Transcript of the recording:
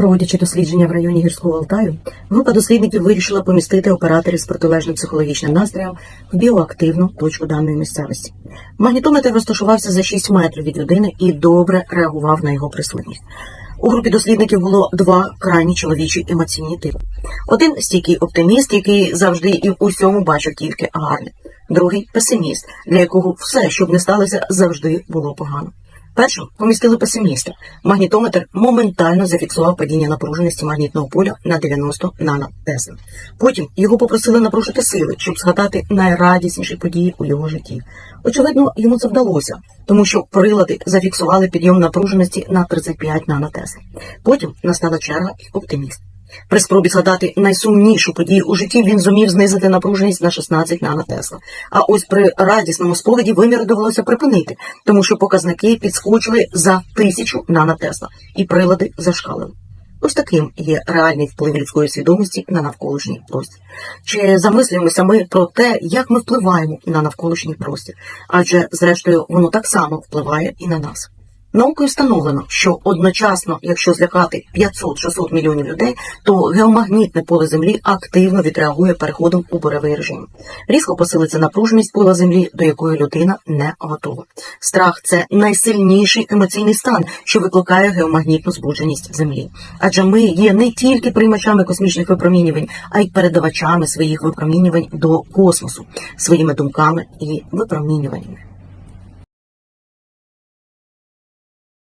Проводячи дослідження в районі гірського Алтаю, група дослідників вирішила помістити операторів з протилежним психологічним настроєм в біоактивну точку даної місцевості. Магнітометр розташувався за 6 метрів від людини і добре реагував на його присутність. У групі дослідників було два крайні чоловічі емоційні типи. Один стійкий оптиміст, який завжди і в усьому бачив тільки гарне. Другий песиміст, для якого все, що б не сталося, завжди було погано. Першим помістили песиміста. Магнітометр моментально зафіксував падіння напруженості магнітного поля на 90 нанотесла. Потім його попросили напружити сили, щоб згадати найрадісніші події у його житті. Очевидно, йому це вдалося, тому що прилади зафіксували підйом напруженості на 35 нанотесл. Потім настала черга і оптиміст. При спробі згадати найсумнішу подію у житті він зумів знизити напруженість на 16 нанотесла. А ось при радісному сповіді виміри довелося припинити, тому що показники підскочили за тисячу нанотесла, і прилади зашкалили. Ось таким є реальний вплив людської свідомості на навколишній простір. Чи замислюємося ми про те, як ми впливаємо на навколишній простір? Адже, зрештою, воно так само впливає і на нас. Наукою встановлено, що одночасно, якщо злякати 500-600 мільйонів людей, то геомагнітне поле Землі активно відреагує переходом у буревий режим. Різко посилиться напруженість пола Землі, до якої людина не готова. Страх це найсильніший емоційний стан, що викликає геомагнітну збудженість Землі. Адже ми є не тільки приймачами космічних випромінювань, а й передавачами своїх випромінювань до космосу своїми думками і випромінюваннями.